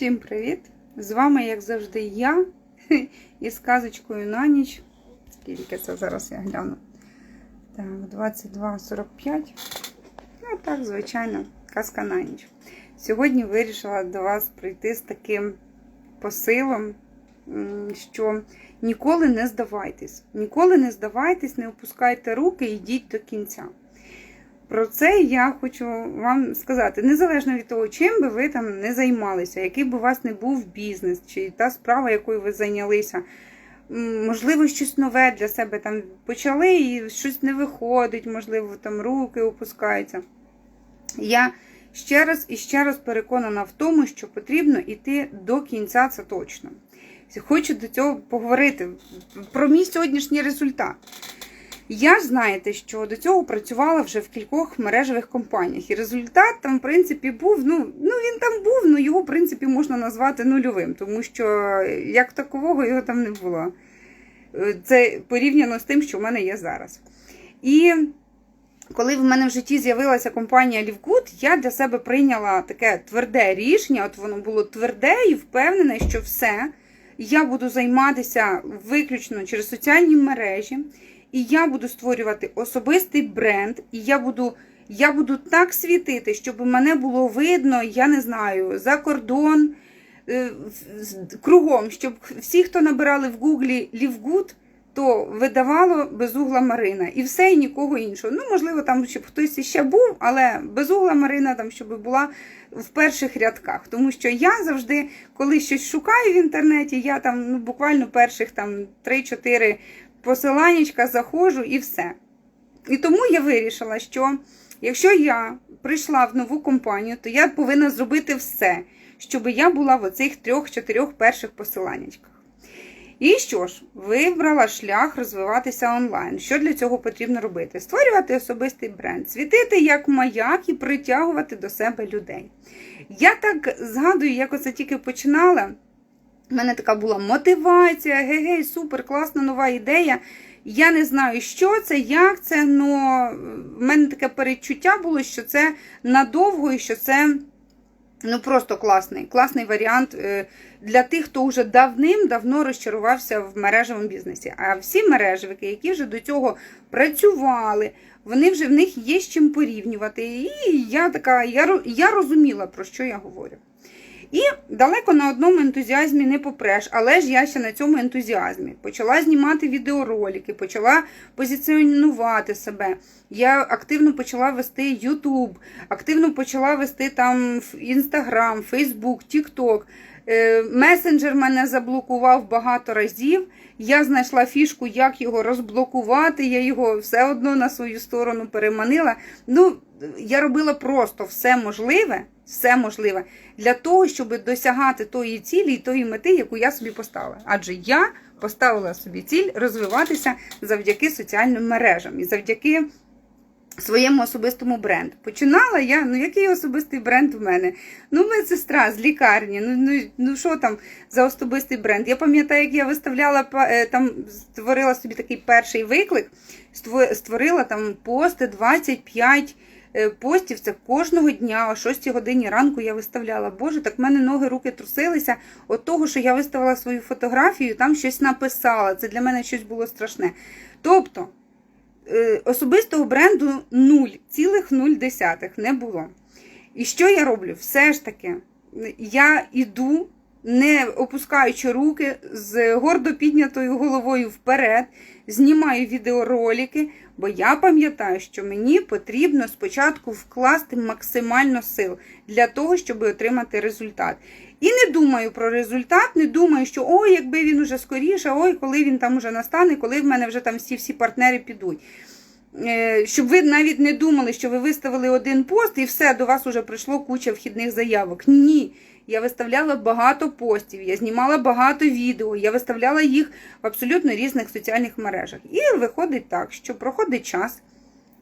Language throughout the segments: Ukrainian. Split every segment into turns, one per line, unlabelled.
Всім привіт! З вами, як завжди, я із казочкою на ніч. Скільки це зараз я гляну? Так, 22.45. Ну, так, звичайно, казка на ніч. Сьогодні вирішила до вас прийти з таким посилом, що ніколи не здавайтесь. Ніколи не здавайтесь, не опускайте руки і йдіть до кінця. Про це я хочу вам сказати, незалежно від того, чим би ви там не займалися, який би у вас не був бізнес, чи та справа, якою ви зайнялися. Можливо, щось нове для себе там почали і щось не виходить, можливо, там руки опускаються. Я ще раз і ще раз переконана в тому, що потрібно йти до кінця, це точно. Хочу до цього поговорити про мій сьогоднішній результат. Я ж знаєте, що до цього працювала вже в кількох мережевих компаніях. І результат там, в принципі, був. Ну, ну він там був, ну його, в принципі, можна назвати нульовим, тому що як такового його там не було. Е, Це порівняно з тим, що в мене є зараз. І коли в мене в житті з'явилася компанія Лівгуд, я для себе прийняла таке тверде рішення. От воно було тверде і впевнене, що все. Я буду займатися виключно через соціальні мережі, і я буду створювати особистий бренд, і я буду, я буду так світити, щоб мене було видно, я не знаю, за кордон, е, кругом, щоб всі, хто набирали в гуглі Лівгуд, то видавало безугла Марина. І все, і нікого іншого. Ну, можливо, там щоб хтось іще був, але безугла Марина там, щоб була в перших рядках. Тому що я завжди, коли щось шукаю в інтернеті, я там ну, буквально перших там 3-4 посиланнячка заходжу і все. І тому я вирішила, що якщо я прийшла в нову компанію, то я повинна зробити все, щоб я була в оцих трьох-чотирьох перших посиланнячках. І що ж, вибрала шлях розвиватися онлайн. Що для цього потрібно робити? Створювати особистий бренд, світити як маяк і притягувати до себе людей. Я так згадую, як оце тільки починала. У мене така була мотивація, гей-гей, супер, класна нова ідея. Я не знаю, що це, як це, але в мене таке передчуття було, що це надовго і що це ну просто класний, класний варіант е, для тих, хто вже давним-давно розчарувався в мережевому бізнесі. А всі мережевики, які вже до цього працювали, вони вже в них є з чим порівнювати. І я така, я, я розуміла, про що я говорю. І далеко на одному ентузіазмі не попреш, але ж я ще на цьому ентузіазмі. Почала знімати відеоролики, почала позиціонувати себе. Я активно почала вести YouTube, активно почала вести там Instagram, Facebook, TikTok. Е, Месенджер мене заблокував багато разів. Я знайшла фішку, як його розблокувати. Я його все одно на свою сторону переманила. Ну, я робила просто все можливе, все можливе для того, щоб досягати тої цілі і тої мети, яку я собі поставила. Адже я поставила собі ціль розвиватися завдяки соціальним мережам і завдяки своєму особистому бренду. Починала я, ну який особистий бренд в мене? Ну, медсестра з лікарні. Ну, ну, ну що там за особистий бренд? Я пам'ятаю, як я виставляла е, там, створила собі такий перший виклик, створила там пости 25 е, постів. Це кожного дня о 6 годині ранку я виставляла. Боже, так в мене ноги, руки трусилися. От того, що я виставила свою фотографію, там щось написала. Це для мене щось було страшне. Тобто е, особистого бренду 0,0 не було. І що я роблю? Все ж таки, я іду, не опускаючи руки, з гордо піднятою головою вперед, знімаю відеоролики, бо я пам'ятаю, що мені потрібно спочатку вкласти максимально сил для того, щоб отримати результат. І не думаю про результат, не думаю, що ой, якби він уже скоріше, ой, коли він там уже настане, коли в мене вже там всі всі партнери підуть. Е, Щоб ви навіть не думали, що ви виставили один пост і все, до вас вже прийшло куча вхідних заявок. Ні. Я виставляла багато постів, я знімала багато відео, я виставляла їх в абсолютно різних соціальних мережах. І виходить так, що проходить час.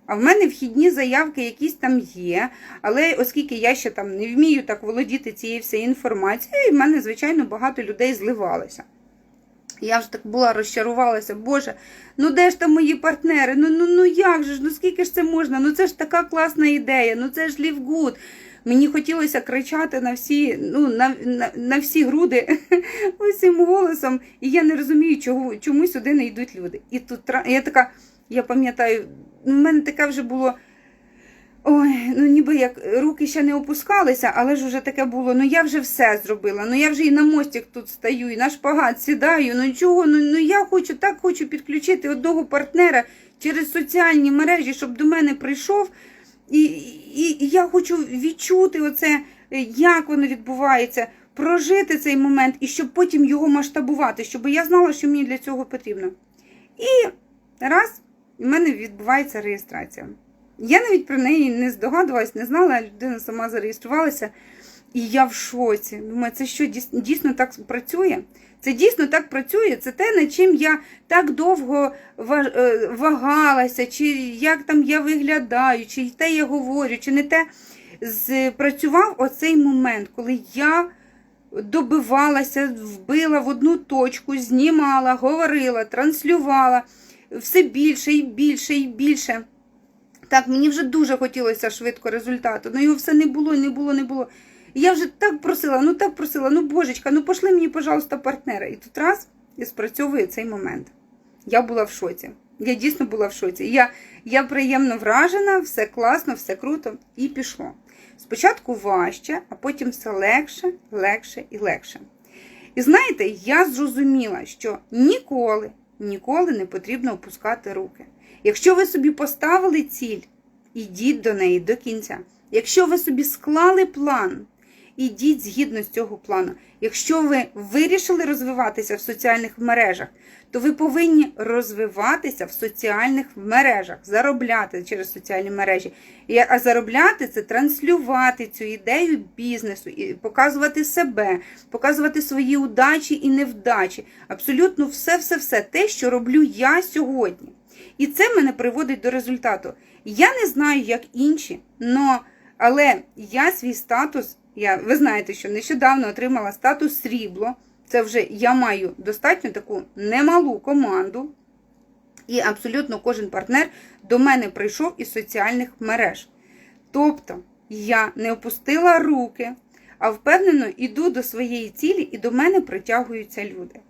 А в мене вхідні заявки якісь там є, але оскільки я ще там не вмію так володіти цією всією інформацією, в мене, звичайно, багато людей зливалося. Я вже так була розчарувалася, Боже, ну де ж там мої партнери? Ну ну ну як же ж? Ну скільки ж це можна? Ну це ж така класна ідея, ну це ж Лівгуд. Мені хотілося кричати на всі, ну, на, на, на всі груди усім голосом. І я не розумію, чого, чому сюди не йдуть люди. І тут я така, я пам'ятаю, ну, в мене таке вже було. Ой, ну ніби як руки ще не опускалися, але ж вже таке було. Ну я вже все зробила. Ну я вже і на мостик тут стою, і на шпагат сідаю. Ну чого? Ну, ну я хочу так хочу підключити одного партнера через соціальні мережі, щоб до мене прийшов. І, і, і я хочу відчути оце, е, як воно відбувається, прожити цей момент і щоб потім його масштабувати, щоб я знала, що мені для цього потрібно. І раз, в мене відбувається реєстрація. Я навіть про неї не здогадувалась, не знала, людина сама зареєструвалася. І я в шоці. Думаю, це що дійсно так працює? Це дійсно так працює. Це те, над чим я так довго е, вагалася, чи як там я виглядаю, чи те я говорю, чи не те. Спрацював оцей момент, коли я добивалася, вбила в одну точку, знімала, говорила, транслювала все більше і більше і більше. Так, мені вже дуже хотілося швидко результату, але його все не було, не було, не було. Я вже так просила, ну так просила, ну божечка, ну пошли мені, пожалуйста, партнера. І тут раз і спрацьовує цей момент. Я була в шоці. Я дійсно була в шоці. Я, я приємно вражена, все класно, все круто, і пішло. Спочатку важче, а потім все легше, легше і легше. І знаєте, я зрозуміла, що ніколи, ніколи не потрібно опускати руки. Якщо ви собі поставили ціль, ідіть до неї до кінця. Якщо ви собі склали план, ідіть згідно з цього плану. Якщо ви вирішили розвиватися в соціальних мережах, то ви повинні розвиватися в соціальних мережах, заробляти через соціальні мережі. А заробляти це транслювати цю ідею бізнесу, показувати себе, показувати свої удачі і невдачі. Абсолютно все-все-все те, що роблю я сьогодні. І це мене приводить до результату. Я не знаю, як інші, но, але я свій статус, я, ви знаєте, що нещодавно отримала статус срібло. Це вже я маю достатньо таку немалу команду. І абсолютно кожен партнер до мене прийшов із соціальних мереж. Тобто я не опустила руки, а впевнено йду до своєї цілі і до мене притягуються люди.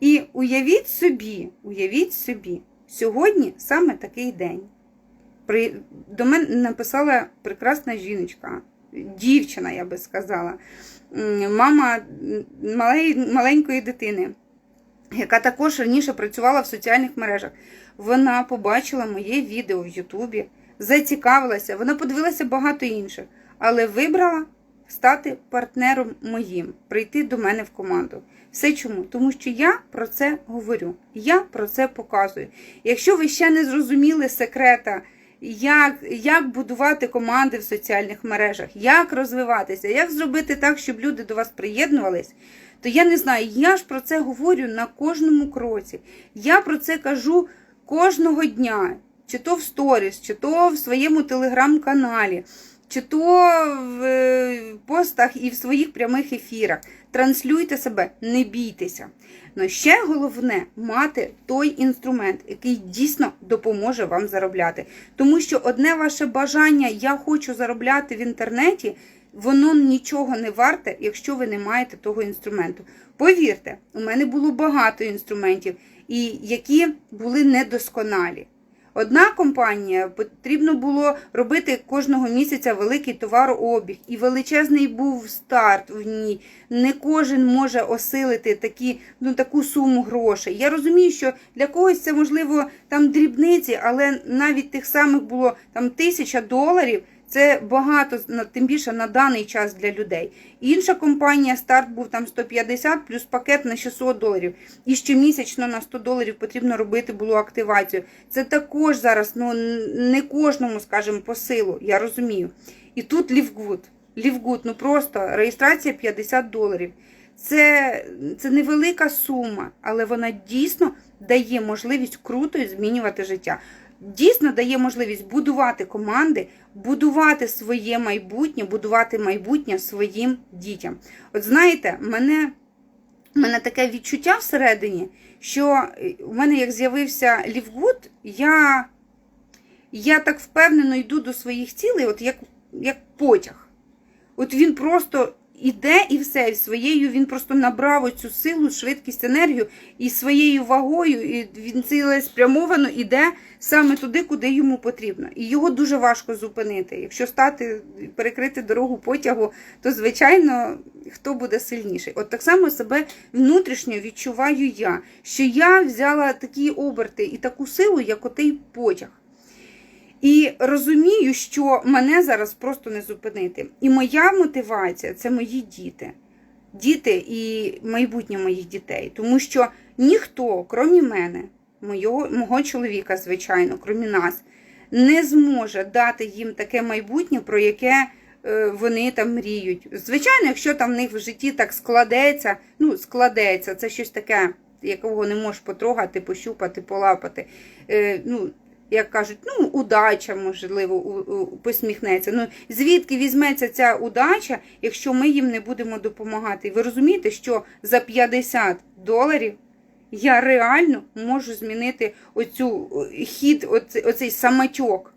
І уявіть собі, уявіть собі, сьогодні саме такий день. При, до мене написала прекрасна жіночка, дівчина, я би сказала, мама маленької дитини, яка також раніше працювала в соціальних мережах. Вона побачила моє відео в Ютубі, зацікавилася, вона подивилася багато інших, але вибрала стати партнером моїм, прийти до мене в команду. Все чому? Тому що я про це говорю, я про це показую. Якщо ви ще не зрозуміли секрета, як, як будувати команди в соціальних мережах, як розвиватися, як зробити так, щоб люди до вас приєднувались, то я не знаю, я ж про це говорю на кожному кроці. Я про це кажу кожного дня, чи то в сторіс, чи то в своєму телеграм-каналі, чи то в е, постах і в своїх прямих ефірах. Транслюйте себе, не бійтеся. Но ще головне мати той інструмент, який дійсно допоможе вам заробляти. Тому що одне ваше бажання я хочу заробляти в інтернеті, воно нічого не варте, якщо ви не маєте того інструменту. Повірте, у мене було багато інструментів, і які були недосконалі. Одна компанія потрібно було робити кожного місяця великий товарообіг, і величезний був старт в ній. Не кожен може осилити такі, ну, таку суму грошей. Я розумію, що для когось це можливо там дрібниці, але навіть тих самих було там тисяча доларів. Це багато, тим більше на даний час для людей. Інша компанія старт був там 150 плюс пакет на 600 доларів. І щомісячно на 100 доларів потрібно робити було активацію. Це також зараз ну, не кожному, скажімо, по силу, я розумію. І тут Лівгуд. Лівгуд, ну просто реєстрація 50 доларів. Це, це невелика сума, але вона дійсно дає можливість круто змінювати життя. Дійсно дає можливість будувати команди, будувати своє майбутнє, будувати майбутнє своїм дітям. От знаєте, мене, мене таке відчуття всередині, що у мене як з'явився Лівгуд, я, я так впевнено йду до своїх цілей, от як, як потяг. От він просто іде і все, і своєю він просто набрав оцю силу, швидкість, енергію і своєю вагою, і він цілеспрямовано іде саме туди, куди йому потрібно. І його дуже важко зупинити. Якщо стати, перекрити дорогу потягу, то звичайно хто буде сильніший. От так само себе внутрішньо відчуваю я, що я взяла такі оберти і таку силу, як отей потяг. І розумію, що мене зараз просто не зупинити. І моя мотивація це мої діти. Діти і майбутнє моїх дітей. Тому що ніхто, крім мене, мого, мого чоловіка, звичайно, крім нас, не зможе дати їм таке майбутнє, про яке е, вони там мріють. Звичайно, якщо там в них в житті так складеться, ну, складеться, це щось таке, якого не можеш потрогати, пощупати, полапати. Е, ну, як кажуть, ну, удача, можливо, посміхнеться. Ну, звідки візьметься ця удача, якщо ми їм не будемо допомагати? І ви розумієте, що за 50 доларів я реально можу змінити оцю е, хід, оцей, оцей самотьок.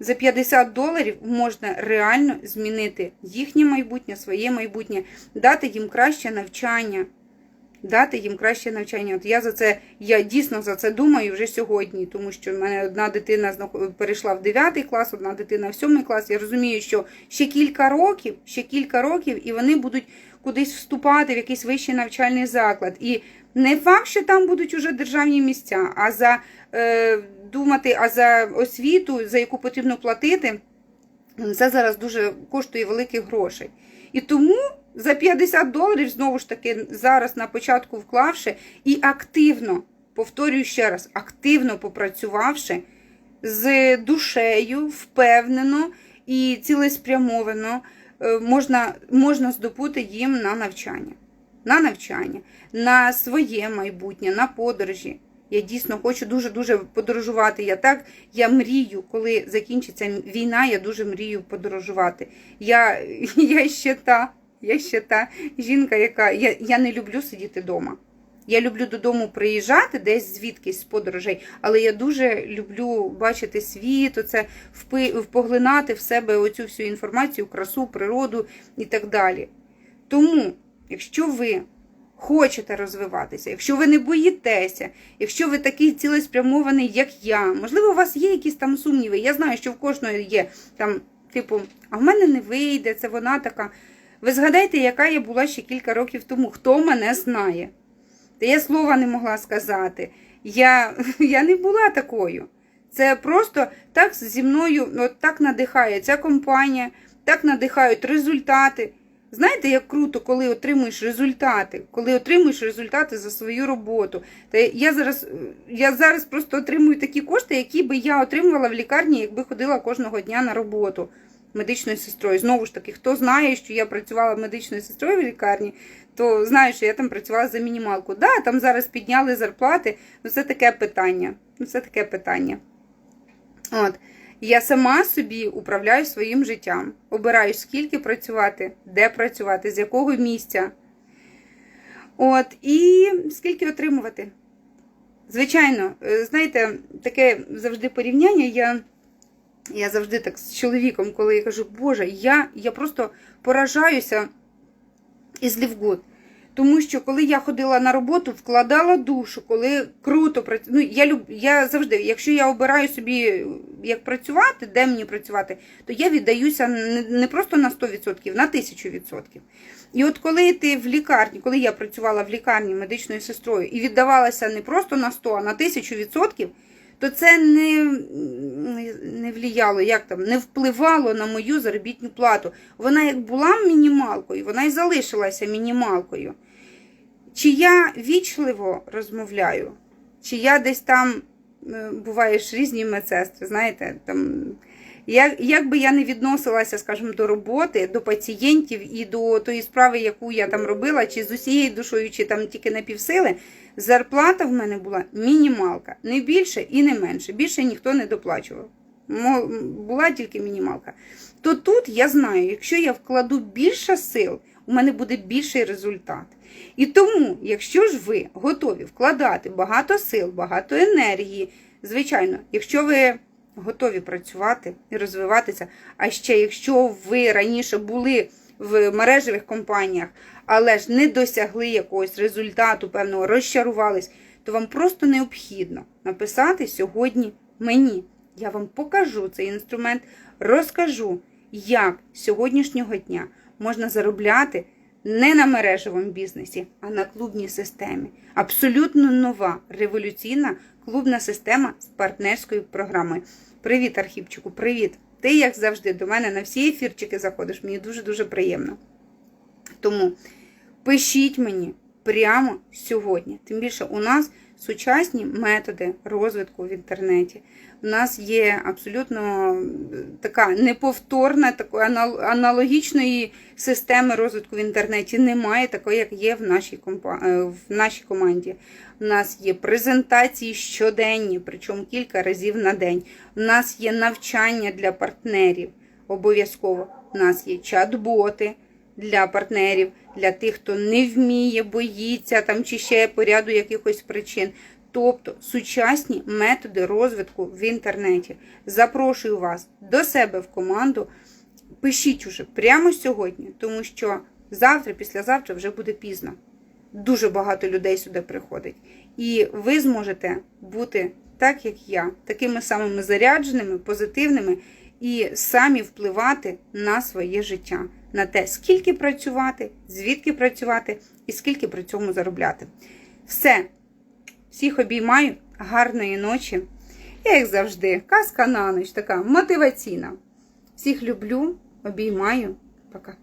За 50 доларів можна реально змінити їхнє майбутнє, своє майбутнє, дати їм краще навчання. Дати їм краще навчання. От я за це, я дійсно за це думаю вже сьогодні, тому що в мене одна дитина перейшла в 9 клас, одна дитина в 7 клас. Я розумію, що ще кілька років, ще кілька років, і вони будуть кудись вступати в якийсь вищий навчальний заклад. І не факт, що там будуть уже державні місця, а за е, думати, а за освіту, за яку потрібно платити, це зараз дуже коштує великих грошей. І тому за 50 доларів, знову ж таки, зараз на початку вклавши і активно, повторюю ще раз, активно попрацювавши з душею, впевнено і цілеспрямовано, е, можна, можна здобути їм на навчання. На навчання, на своє майбутнє, на подорожі. Я дійсно хочу дуже-дуже подорожувати. Я так, я мрію, коли закінчиться війна, я дуже мрію подорожувати. Я, я ще та, я ще та жінка, яка я, я не люблю сидіти вдома. Я люблю додому приїжджати десь звідкись з подорожей, але я дуже люблю бачити світ, оце впи, поглинати в себе оцю всю інформацію, красу, природу і так далі. Тому, якщо ви хочете розвиватися, якщо ви не боїтеся, якщо ви такий цілеспрямований, як я, можливо, у вас є якісь там сумніви. Я знаю, що в кожної є там, типу, а в мене не вийде, це вона така. Ви згадайте, яка я була ще кілька років тому, хто мене знає. Та я слова не могла сказати. Я, я не була такою. Це просто так зі мною ну, так надихає ця компанія, так надихають результати. Знаєте, як круто, коли отримуєш результати, коли отримуєш результати за свою роботу. Та я зараз, я зараз просто отримую такі кошти, які би я отримувала в лікарні, якби ходила кожного дня на роботу медичною сестрою. Знову ж таки, хто знає, що я працювала медичною сестрою в лікарні, то знає, що я там працювала за мінімалку. Да, там зараз підняли зарплати, ну це таке питання. Ну, це таке питання. От. Я сама собі управляю своїм життям. Обираю, скільки працювати, де працювати, з якого місця. От, і скільки отримувати. Звичайно, е, знаєте, таке завжди порівняння. Я я завжди так з чоловіком, коли я кажу, Боже, я я просто поражаюся із Лівгод. Тому що коли я ходила на роботу, вкладала душу, коли круто працювати. Ну, я люб... я завжди, якщо я обираю собі, як працювати, де мені працювати, то я віддаюся не просто на 100%, на 1000%. І от коли ти в лікарні, коли я працювала в лікарні медичною сестрою і віддавалася не просто на 100, а на 1000%, то це не не як там, не впливало на мою заробітну плату. Вона як була мінімалкою, вона і залишилася мінімалкою. Чи я вічливо розмовляю, чи я десь там, буває різні медсестри, знаєте, там. Як, як би я не відносилася, скажімо, до роботи, до пацієнтів і до тої справи, яку я там робила, чи з усією душою, чи там тільки на півсили, зарплата в мене була мінімалка. Не більше і не менше. Більше ніхто не доплачував. Була тільки мінімалка. То тут я знаю, якщо я вкладу більше сил, у мене буде більший результат. І тому, якщо ж ви готові вкладати багато сил, багато енергії, звичайно, якщо ви готові працювати і розвиватися. А ще, якщо ви раніше були в мережевих компаніях, але ж не досягли якогось результату, певного розчарувались, то вам просто необхідно написати сьогодні мені. Я вам покажу цей інструмент, розкажу, як з сьогоднішнього дня можна заробляти не на мережевому бізнесі, а на клубній системі. Абсолютно нова революційна клубна система з партнерською програмою. Привіт, Архіпчику, привіт! Ти, як завжди, до мене на всі ефірчики заходиш. Мені дуже-дуже приємно. Тому пишіть мені прямо сьогодні. Тим більше у нас сучасні методи розвитку в інтернеті. У нас є абсолютно така неповторна, такої аналогічної системи розвитку в інтернеті. Немає такої, як є в нашій, е, в нашій команді. У нас є презентації щоденні, причому кілька разів на день. У нас є навчання для партнерів обов'язково. У нас є чат-боти для партнерів, для тих, хто не вміє, боїться там чи ще по ряду якихось причин. Тобто сучасні методи розвитку в інтернеті. Запрошую вас до себе в команду. Пишіть уже прямо сьогодні, тому що завтра, післязавтра вже буде пізно. Дуже багато людей сюди приходить. І ви зможете бути так, як я, такими самими зарядженими, позитивними і самі впливати на своє життя, на те, скільки працювати, звідки працювати і скільки при цьому заробляти. Все. Всіх обіймаю, гарної ночі. Я, як завжди, казка на ніч, така мотиваційна. Всіх люблю, обіймаю. Пока.